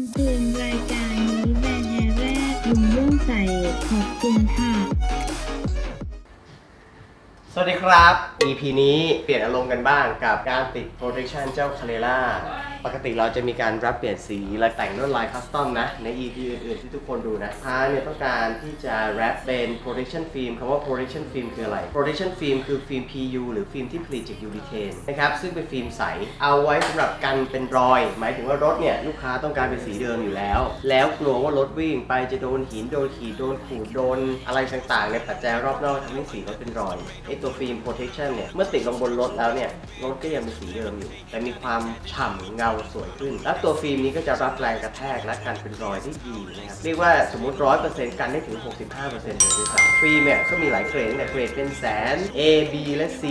ำเตือนรายการนี้แบนแฮร์แรกลุงย่งใส่ขอบคุณค่ะ สวัสดีครับ EP นี้เปลี่ยนอารมณ์กันบ้างกับการติดโปรดักชันเจ้าคาเ e ล่า ปกติเราจะมีการรับเปลี่ยนสีและแต่งลวดลายคัสตอมนะ ใน EP อื่นๆที่ทุกคนดูนะพาเนี่ยต้องการที่จะ wrap เป็น protection film คำว่า protection film คืออะไร protection film คือฟิล์ม PU หรือฟิล์มที่ผลิตจาก urethane นะครับซึ่งเป็นฟิล์มใส เอาไว้สำหรับกันเป็นรอย หมายถึงว่ารถเนี่ยลูกค้าต้องการเป็นสีเดิมอยู่แล้ว แล้วกลัวว่ารถวิ่งไปจะโดนหินโดนขีดโดนขูดโดนอะไรต่างๆในปัจจัยรอบนอกทำให้สีรถเป็นรอยไอตัวฟิล์ม protection เนี่ยเมื่อติดลงบนรถแล้วเนี่ยรถก็ยังเป็นสีเดิมอยู่ แต่มีความฉ่ำเงาสวยขึ้น และตัวฟิล์มนี้ก็จะรับแรงกระแทกและกันเป็นรอยได้ดีนะครับเรียกว่าสมมติ100%กันได้ถึง 65%เลยด้วยซ้ำฟิล์มเนี่ยก็มีหลายเกรดแต่เกรดเป็นแสน A B และ C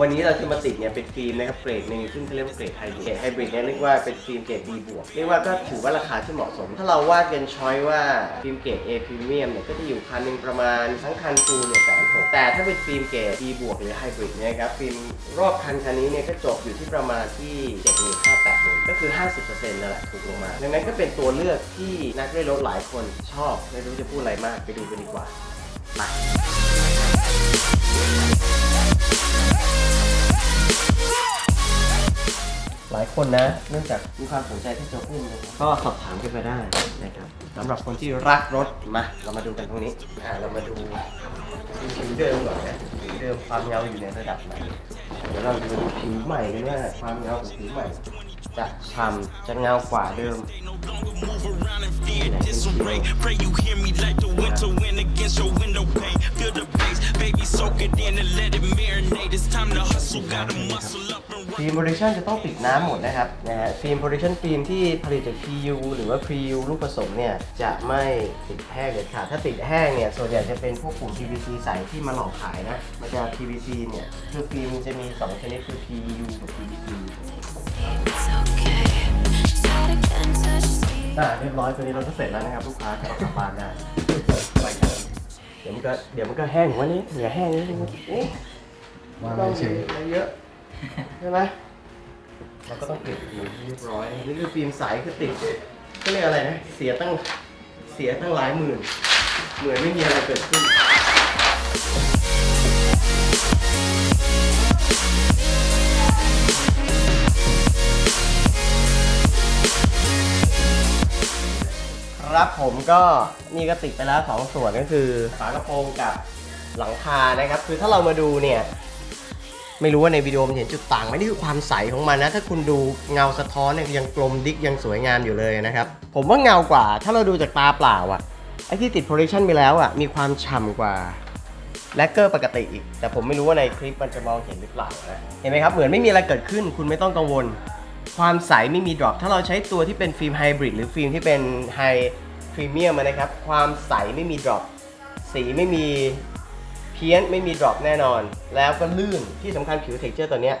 วันนี้เราจะมาติดเนี่ยเป็นฟิล์มนะครับเกรดหนึ่งซึ่งเขาเรียกว่าเกรดไฮบริดไฮบริดเนี่ยเรียกว่าเป็นฟิล์มเกรด B บวกเรียกว่าก็ถือว่าราคาที่เหมาะสม ถ้าเราวาดกันช้อยว่าฟิล์มเกรด A พรีเมียมเนี่ยก็จะอยู่คันหนึ่งประมาณทั้งคันฟูลเนี่ยแสนหกแต่ถ้าเป็นฟิล์มเกรด B บวกหรือไฮบริดเนี่ยครับฟิล์มรอบคันคันนี้เนี่ยก็จบอยู่ที่ประมาณที่7 0 0 0 0 8 0 0 0ก็คือ 50%นั่นแหละถูกลงมา ดังนั้นก็เป็นตัวเลือกที่นักเล่นรถหลายคนชอบ ไม่รู้จะพูดอะไรมากไปดูกันดีกว่ามาหลายคนนะเนื่องจากมีความสนใจที่จะอุ้มนะครับก็สอบถามกันไปได้นะครับสำหรับคนที่รักรถมา เรามาดูกันตรงนี้อ่าเรามาดูผิวเดิมก่อนนะผิวเดิมความเงาอยู่ในระดับไหนเดี๋ยวเราจะมาดูผิวใหม่กันว่าความเงาของผิวใหม่ จะฉ่ำจะเงากว่าเดิม disarray. Pray you hear me like the winter wind against your window pane. Feel the bass, baby, soak it in and let it marinate. It's time to hustle, gotta muscle up and ฟิล์มโปรดักชันจะต้องติดน้ำหมดนะครับนะฮะฟิล์มโปรดักชันฟิล์มที่ผลิตจาก PU หรือว่า PU ลูกผสมเนี่ย จะไม่ติดแห้งเลยค่ะถ้าติดแห้งเนี่ย ส่วนใหญ่จะเป็นพวกกลุ่ม PVC ใสที่มาหลอกขายนะมันจะ PVC เนี่ย คือฟิล์มมันจะมี 2 ชนิดคือ PU กับ PVC It's okay. Start again, touch me. อ่าเรียบร้อยตัวนี้เราก็เสร็จแล้วนะครับลูกค้าจะเอากลับบ้านได้ไปครับเดี๋ยวมันก็เดี๋ยวมันก็แห้งวันนี้อย่าแห้งนิดนึงเอ๊ะว่าต้องไม่เฉยอะไรเยอะใช่ไหมเราก็ต้องปิดอยู่เรียบร้อยนี่คือฟิล์มใสคือติดก็เรียกอะไรนะเสียตั้งเสียตั้งหลายหมื่นเหมือนไม่มีอะไรเกิดขึ้น ครับผมก็นี่ก็ติดไปแล้วสองส่วนก็คือฝากระโปรงกับหลังคานะครับ คือถ้าเรามาดูเนี่ย ไม่รู้ว่าในวิดีโอมันเห็นจุดต่างไหมนี่คือความใสของมันนะ ถ้าคุณดูเงาสะท้อนเนี่ยยังกลมดิกยังสวยงามอยู่เลยนะครับ ผมว่าเงากว่า ถ้าเราดูจากตาเปล่าอะไอ้ที่ติด projection ไปแล้วอะมีความฉ่ำกว่าแลกเกอร์ปกติอีก แต่ผมไม่รู้ว่าในคลิปมันจะมองเห็นหรือเปล่านะเห็นไหมครับ เหมือนไม่มีอะไรเกิดขึ้น คุณไม่ต้องกังวล ความใสไม่มีดรอปถ้าเราใช้ตัวที่เป็นฟิล์มไฮบริดหรือฟิล์มที่เป็นไฮพรีเมียมนะครับ ความใสไม่มีดรอปสีไม่มีเพี้ยนไม่มีดรอปแน่นอน แล้วก็ลื่นที่สำคัญผิวเท็กเจอร์ตัวเนี้ย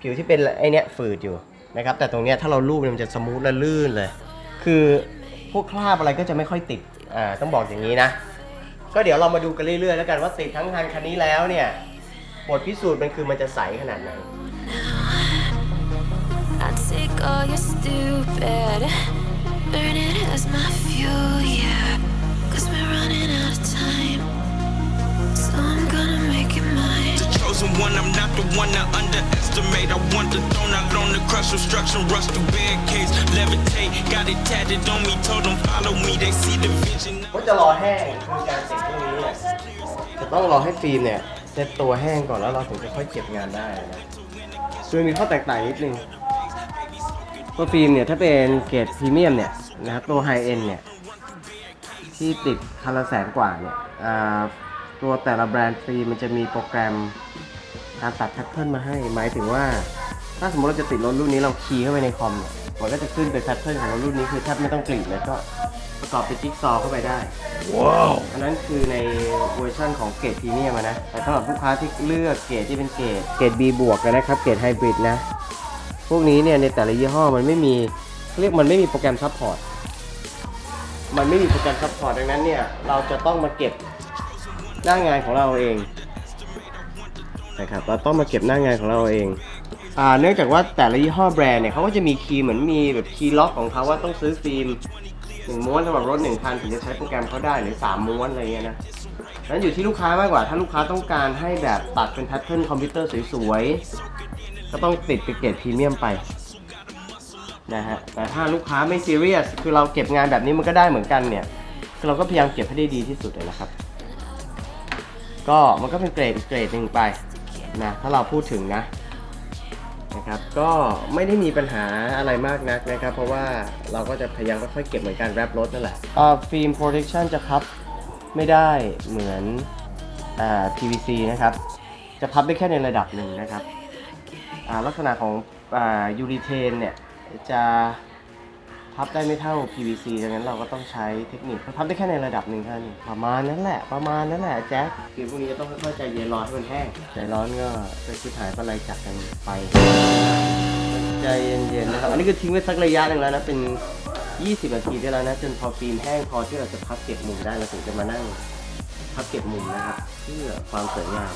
ผิวที่เป็นไอเนี้ยฝืดอยู่นะครับแต่ตรงเนี้ยถ้าเราลูบมันจะสมูทและลื่นเลย คือพวกคราบอะไรก็จะไม่ค่อยติดอ่าต้องบอกอย่างนี้นะ ก็เดี๋ยวเรามาดูกันเรื่อยๆ แล้วกันว่าติดทั้งคันคันนี้แล้วเนี่ยบทพิสูจน์มันคือมันจะใสขนาดไหน take all your stupid, burn it as my fuel, yeah. Cause we're running out of time. So I'm gonna make it mine. the chosen one. I'm not the one to underestimate. I want the throne, I loan the crush obstruction, rush the barricades, levitate. Got it tatted on me, told them follow me. They see the vision. ก็จะรอแห้งคือการติดพวกนี้เนี่ยจะต้องรอให้ฟิล์มเนี่ยเซ็ตตัวแห้งก่อนแล้วเราถึงจะค่อยเก็บงานได้นะคือมีข้อแตกต่างนิดนึง ตัวฟิล์มเนี่ยถ้าเป็นเกรดพรีเมียมเนี่ยนะครับตัวไฮเอ็นเนี่ยที่ติดคันละแสนกว่าเนี่ยอ่าตัวแต่ละแบรนด์ฟิล์มมันจะมีโปรแกรมการตัดแพทเทิร์นมาให้ หมายถึงว่า ถ้าสมมติเราจะติดรถรุ่นนี้เราคีย์เข้าไปในคอมเนี่ยมันก็จะขึ้นเป็นแพทเทิร์นของรถรุ่นนี้คือแทบไม่ต้องกรีดเลยก็ประกอบเป็นจิ๊กซอว์เข้าไปได้อันนั้นคือในเวอร์ชันของเกรดพรีเมียมอะนะแต่สำหรับลูกค้าที่เลือกเกรดที่เป็นเกรดเกรด B บวกกันนะครับเกรดไฮบริดนะ พวกนี้เนี่ยในแต่ละยี่ห้อมันไม่มีเรียกมันไม่มีโปรแกรมซัพพอร์ตมันไม่มีโปรแกรมซัพพอร์ตดังนั้นเนี่ยเราจะต้องมาเก็บหน้างานของเราเองนะครับเราต้องมาเก็บหน้างานของเราเองเนื่องจากว่าแต่ละยี่ห้อแบรนด์เนี่ยเขาก็จะมีคีย์เหมือนมีแบบคีย์ล็อกของเขาว่าต้องซื้อฟิล์มหนึ่งม้วนสำหรับรถหนึ่งคันถึงจะใช้โปรแกรมเขาได้หรือสามม้วนอะไรเงี้ยนะนั้นอยู่ที่ลูกค้ามากกว่าถ้าลูกค้าต้องการให้แบบตัดเป็นแพทเทิร์นคอมพิวเตอร์สวย ก็ต้องติดไปเกรดพรีเมียมไปนะฮะแต่ถ้าลูกค้าไม่ซีเรียสคือเราเก็บงานแบบนี้มันก็ได้เหมือนกันเนี่ยเราก็พยายามเก็บให้ได้ดีที่สุดเลยนะครับ ก็มันก็เป็นเกรดเกรดหนึ่งไปนะถ้าเราพูดถึงนะนะครับก็ไม่ได้มีปัญหาอะไรมากนักนะครับ เพราะว่าเราก็จะพยายามค่อยๆเก็บเหมือนการแรปรถนั่นแหละอ่าฟิล์มโปรเทคชันจะพับไม่ได้เหมือนอ่า PVC นะครับ จะพับได้แค่ในระดับหนึ่งนะครับ ลักษณะของอ่ายูริเทนเนี่ยจะพับได้ไม่เท่า PVC ดังนั้นเราก็ต้องใช้เทคนิคพับได้แค่ในระดับหนึ่งเท่านั้นประมาณนั้นแหละ ประมาณนั้นแหละแจ็คฟิล์มพวกนี้จะต้องค่อยๆใจเย็นรอให้มันแห้ง ใจร้อนก็จะคิดหายอะไรจากกันไป ใจเย็นๆนะครับ อันนี้คือทิ้งไว้สักระยะหนึ่งแล้วนะ เป็น 20 นาทีได้แล้วนะ จนพอฟิล์มแห้งพอที่เราจะพับเก็บมุมได้เราถึงจะมานั่งพับเก็บมุมนะครับ เพื่อความสวยงาม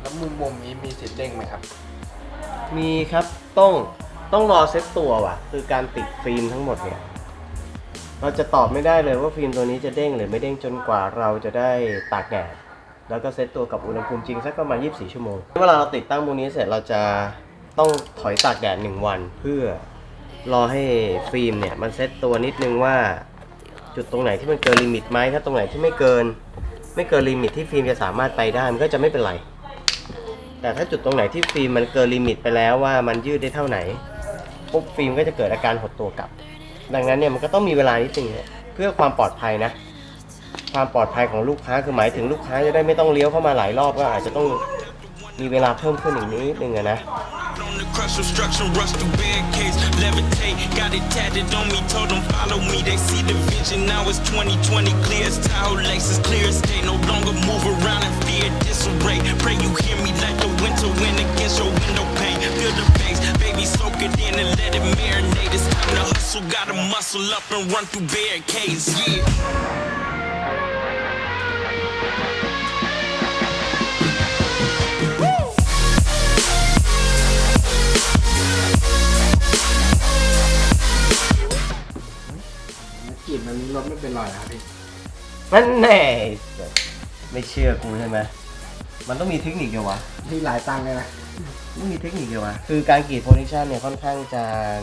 แล้วมุมมุมนี้มีสิทธิ์เด้งไหมครับ มีครับต้อง ต้องรอเซ็ตตัวว่ะ คือการติดฟิล์มทั้งหมดเนี่ย เราจะตอบไม่ได้เลยว่าฟิล์มตัวนี้จะเด้งหรือไม่เด้งจนกว่าเราจะได้ตากแดดแล้วก็เซตตัวกับอุณหภูมิจริงสักประมาณ 24 ชั่วโมง เวลาเราติดตั้งพวกนี้เสร็จเราจะต้องถอยตากแดด 1 วัน เพื่อรอให้ฟิล์มเนี่ยมันเซตตัวนิดนึงว่า จุดตรงไหนที่มันเกินลิมิตไหมถ้าตรงไหนที่ไม่เกิน ไม่เกินลิมิตที่ฟิล์มจะสามารถไปได้มันก็จะไม่เป็นไร แต่ถ้าจุดตรงไหนที่ฟิล์มมันเกินลิมิตไปแล้วว่ามันยืดได้เท่าไหน ปุ๊บฟิล์มก็จะเกิดอาการหดตัวกลับ ดังนั้นเนี่ยมันก็ต้องมีเวลานิดนึงเนี่ยเพื่อความปลอดภัยนะ ความปลอดภัยของลูกค้าคือหมายถึงลูกค้าจะได้ไม่ต้องเลี้ยวเข้ามาหลายรอบก็อาจจะต้องมีเวลาเพิ่มขึ้นอีกนิดนึงนะ Levitate. Got it tatted on me, told them follow me. They see the vision, now it's 2020. Clear as Tahoe, Lexus, clear as day. No longer move around in fear, disarray. Pray you hear me like the winter wind against your window pane. Feel the bass, baby, soak it in and let it marinate. It's time to hustle, gotta muscle up and run through barricades, yeah. รถไม่เป็นรอยนะครับพี่นั่นแน่ไม่เชื่อกูใช่ไหมมันต้องมีเทคนิคเดียววะที่หลายตังค์เลยนะไม่มีเทคนิคเดียววะคือการกรีดโพนิชันเนี่ยค่อนข้างจะ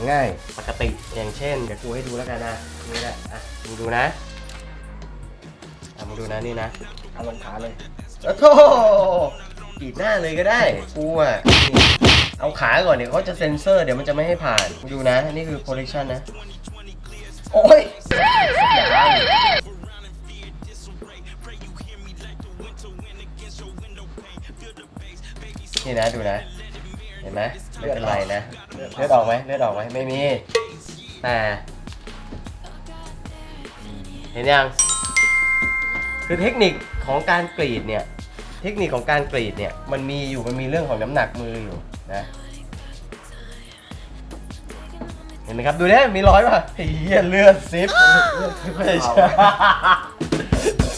ง่ายปกติอย่างเช่นเดี๋ยวกูให้ดูแล้วกันนะนี่แหละอะมึงดูนะอะมึงดูนะนี่นะเอาลงขาเลยแล้วโธ่กรีดหน้าเลยก็ได้กูอะนี่เอาขาก่อนเดี๋ยวเขาจะเซ็นเซอร์เดี๋ยวมันจะไม่ให้ผ่านดูนะนี่คือโพนิชันนะ โอ้ยอย่านี่นะดูนะ เห็นไหมไม่เป็นไรนะ เลือดออกไหมเลือดออกไหมไม่มีแต่เห็นยังคือเทคนิคของการกรีดเนี่ย เทคนิคของการกรีดเนี่ย มันมีอยู่มันมีเรื่องของน้ำหนักมืออยู่นะ ห็นไหมครับดูเนี่ยมีร้อยป่ะเฮียเลือดซิปเลือดซิปไม่ใช่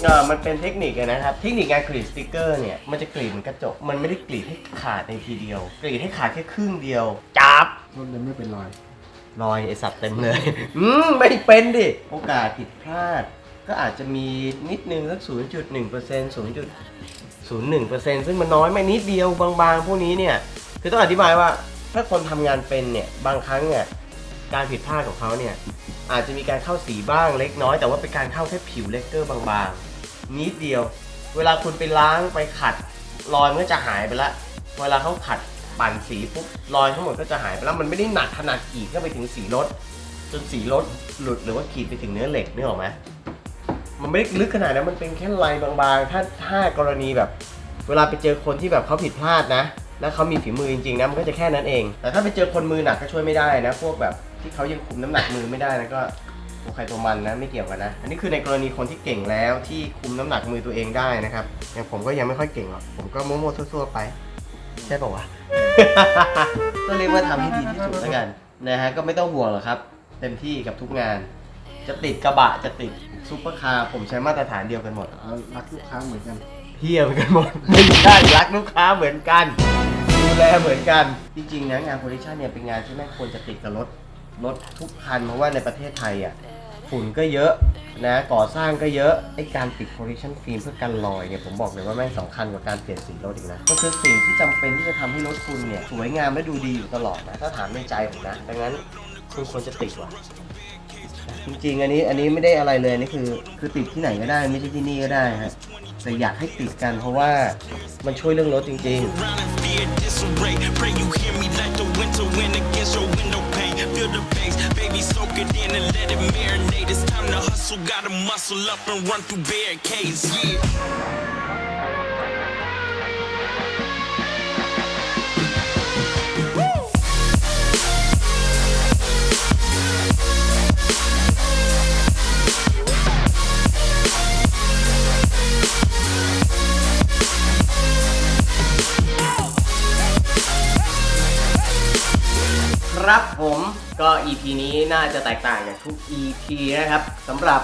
เออมันเป็นเทคนิคอะนะครับเทคนิคการกรีดสติกเกอร์เนี่ยมันจะกรีดเหมือนกระจกมันไม่ได้กรีดให้ขาดในทีเดียว กรีดให้ขาดแค่ครึ่งเดียวจับรถเลยไม่เป็นรอย รอยไอสัตว์เต็มเลย อืมไม่เป็นดิ โอกาสผิดพลาด ก็อาจจะมีนิดนึงสัก 0.1% 0.01%ซึ่งมันน้อยไม่นิดเดียวบางๆ พวกนี้เนี่ย คือต้องอธิบายว่าถ้าคนทำงานเป็นเนี่ย บางครั้งเนี่ย การผิดพลาดของเขาเนี่ยอาจจะมีการเข้าสีบ้างเล็กน้อย แต่ว่าเป็นการเข้าแค่ผิวเลกเกอร์บางๆ นิดเดียว เวลาคุณไปล้างไปขัดรอยมันก็จะหายไปละ เวลาเขาขัดปั่นสีปุ๊บรอยทั้งหมดก็จะหายไปแล้วมันไม่ได้หนักขนาดกรีดเข้าไปถึงสีรถ จนสีรถหลุดหรือว่ากรีดไปถึงเนื้อเหล็กนึกออไหมมันไม่ได้ลึกขนาดนั้นมันเป็นแค่ลายบางๆ ถ้าถ้ากรณีแบบ เวลาไปเจอคนที่แบบเขาผิดพลาดนะ แล้วเขามีฝีมือจริงๆนะมันก็จะแค่นั้นเอง แต่ถ้าไปเจอคนมือหนักก็ช่วยไม่ได้นะ พวกแบบ ที่เขายังคุมน้ำหนักมือไม่ได้นะก็ตัวใครตัวมันนะไม่เกี่ยวกันนะ อันนี้คือในกรณีคนที่เก่งแล้วที่คุมน้ำหนักมือตัวเองได้นะครับอย่างผมก็ยังไม่ค่อยเก่งหรอกผมก็มั่วๆซั่วๆไป ใช่ป่าวะ ก็เรียกว่าทำให้ดีที่สุดแล้วกันนะฮะก็ไม่ต้องห่วงหรอกครับ เต็มที่กับทุกงาน จะติดกระบะจะติดซุปเปอร์คาร์ผมใช้มาตรฐานเดียวกันหมดแล้วรักลูกค้าเหมือนกันเฮียเหมือนกันหมดไม่ใช่รักลูกค้าเหมือนกัน ดูแลเหมือนกัน จริงๆนะงานโปรดักชันเนี่ยเป็นงานที่แม่งควรจะติดกับรถ รถทุกคันเพราะว่าในประเทศไทยอะฝุ่นก็เยอะนะก่อสร้างก็เยอะไอการติดโปรดักชันฟิล์มเพื่อกันรอยเนี่ยผมบอกเลยว่าแม่งสำคัญกว่าการเปลี่ยนสีรถอีกนะก็คือสิ่งที่จำเป็นที่จะทำให้รถคุณเนี่ยสวยงามและดูดีอยู่ตลอดนะถ้าถามในใจผมนะดังนั้นคุณควรจะติดว่ะจริงๆ อันนี้อันนี้ไม่ได้อะไรเลยนี่คือคือติดที่ไหนก็ได้ไม่ใช่ที่นี่ก็ได้ฮะแต่อยากให้ติดกันเพราะว่ามันช่วยเรื่องรถจริง ๆ around and fear disarray. Pray you hear me like gotta muscle up and run through barricades. Yeah. ครับผมก็ EP นี้น่าจะแตกต่างจากทุก EP นะครับสำหรับ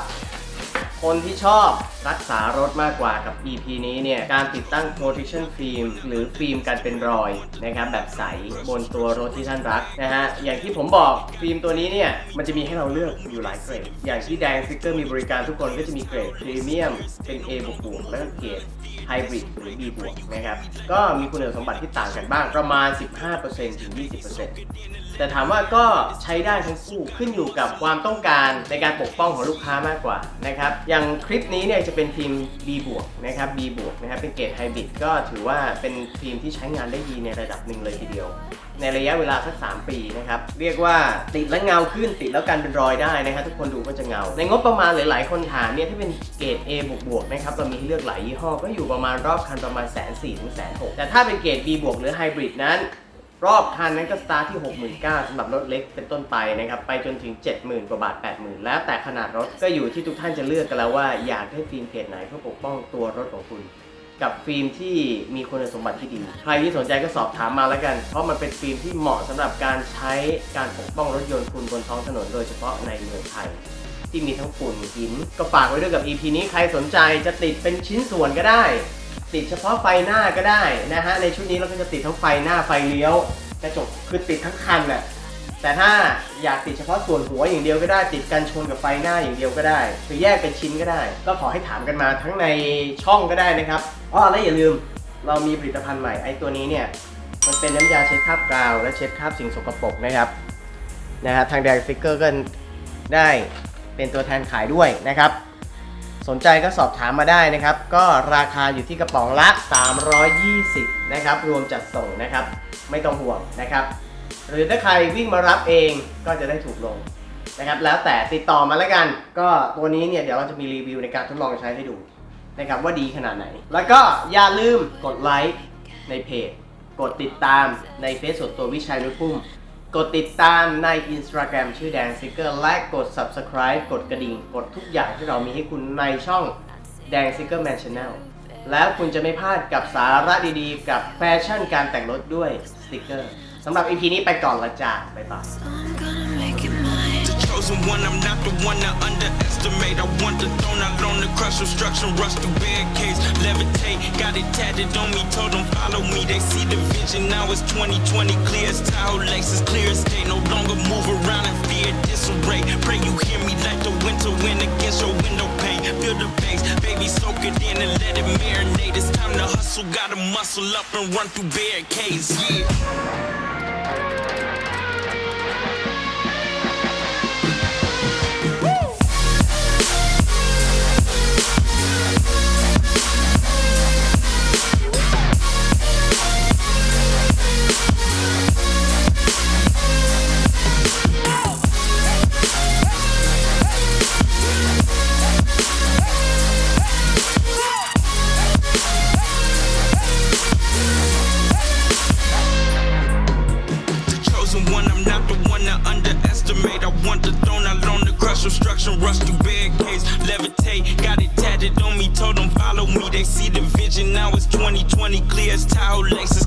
คนที่ชอบรักษารถมากกว่ากับ EP นี้เนี่ย การติดตั้ง protection film หรือฟิล์มกันเป็นรอยนะครับ แบบใสบนตัวรถที่ท่านรักนะฮะ อย่างที่ผมบอกฟิล์มตัวนี้เนี่ย มันจะมีให้เราเลือกอยู่หลายเกรด อย่างที่แดงฟิกเกอร์มีบริการทุกคนก็จะมีเกรดพรีเมียมเป็น A บวกบวกแล้วก็เกรด ไฮบริดหรือ B บวกนะครับ ก็มีคุณสมบัติที่ต่างกันบ้างประมาณ 15%ถึง 20%แต่ถามว่าก็ใช้ได้ทั้งคู่ขึ้นอยู่กับความต้องการในการปกป้องของลูกค้ามากกว่านะครับอย่างคลิปนี้เนี่ยจะเป็นทีม B บวกนะครับ B บวกนะครับเป็นเกรดไฮบริดก็ถือว่าเป็นทีมที่ใช้งานได้ดีในระดับหนึ่งเลยทีเดียว ในระยะเวลาสัก 3 ปีนะครับเรียกว่าติดแล้วเงาขึ้นติดแล้วกันเป็นรอยได้นะครับทุกคนดูก็จะเงา ในงบประมาณหลาย ๆ คนถามเนี่ยที่เป็นเกรด A บวกบวกๆนะครับเรามีให้เลือกหลายยี่ห้อก็อยู่ประมาณรอบคันประมาณแสนสี่ถึงแสนหกแต่ถ้าเป็นเกรด B บวกหรือไฮบริดนั้นรอบคันนั้นก็สตาร์ทที่ 69,000สำหรับรถเล็กเป็นต้นไปนะครับไปจนถึง 70,000 กว่าบาท 80,000 แล้วแต่ขนาดรถก็อยู่ที่ทุกท่านจะเลือกกันแล้วว่าอยากได้ฟิล์มเกรดไหนเพื่อปกป้องตัวรถของคุณ กับฟิล์มที่มีคุณสมบัติที่ดี ใครที่สนใจก็สอบถามมาแล้วกัน เพราะมันเป็นฟิล์มที่เหมาะสำหรับการใช้การปกป้องรถยนต์คุณบนท้องถนนโดยเฉพาะในเมืองไทยที่มีทั้งฝุ่นหิน ก็ฝากไว้ด้วยกับ EP นี้ใครสนใจจะติดเป็นชิ้นส่วนก็ได้ ติดเฉพาะไฟหน้าก็ได้นะฮะในชุดนี้เราก็จะติดทั้งไฟหน้าไฟเลี้ยวกระจกคือติดทั้งคันน่ะแต่ถ้าอยากติดเฉพาะส่วนหัวอย่างเดียวก็ได้ติดกันชนกับไฟหน้าอย่างเดียวก็ได้หรือแยกเป็นชิ้นก็ได้ ก็ขอให้ถามกันมาทั้งในช่องก็ได้นะครับ อ๋อและอย่าลืมเรามีผลิตภัณฑ์ใหม่ไอ้ตัวนี้เนี่ยมันเป็นน้ำยาเช็ดคราบกาว และเช็ดคราบสิ่งสกปรกนะครับนะฮะทางแดงสติกเกอร์ก็ได้เป็นตัวแทนขายด้วยนะครับ สนใจก็สอบถามมาได้นะครับ ก็ราคาอยู่ที่กระป๋องละ 320 นะครับ รวมจัดส่งนะครับ ไม่ต้องห่วงนะครับ หรือถ้าใครวิ่งมารับเองก็จะได้ถูกลงนะครับ แล้วแต่ติดต่อมาแล้วกัน ก็ตัวนี้เนี่ยเดี๋ยวเราจะมีรีวิวในการทดลองใช้ให้ดู นะครับว่าดีขนาดไหน แล้วก็อย่าลืมกดไลค์ในเพจ กดติดตามในเฟซส่วนตัววิชัยนุชพุ่ม กดติดตามใน Instagram ชื่อแดงซิกเกอร์และกด subscribe กดกระดิ่ง กดทุกอย่างที่เรามีให้คุณในช่องแดงซิกเกอร์แมนช n แนลแล้วคุณจะไม่พลาดกับสาระดีๆ กับแฟชั่นการแต่งรถด้วยสติกเกอร์สำหรับ EP นี้ไปก่อนละจ้าบ๊ายบาย chosen one, I'm not the one to underestimate. I want the throne, I on the crush obstruction, rush through barricades, levitate. Got it tatted on me, told them follow me. They see the vision, now it's 2020, clear as Tahoe, Lexus, clear as day. No longer move around in fear disarray. Pray you hear me like the winter wind against your window pane. Feel the bass, baby, soak it in and let it marinate. It's time to hustle, gotta muscle up and run through barricades, yeah. Barricades. Levitate, got it tatted on me, told them follow me. They see the vision, now it's 2020, clear as tile, Lexus,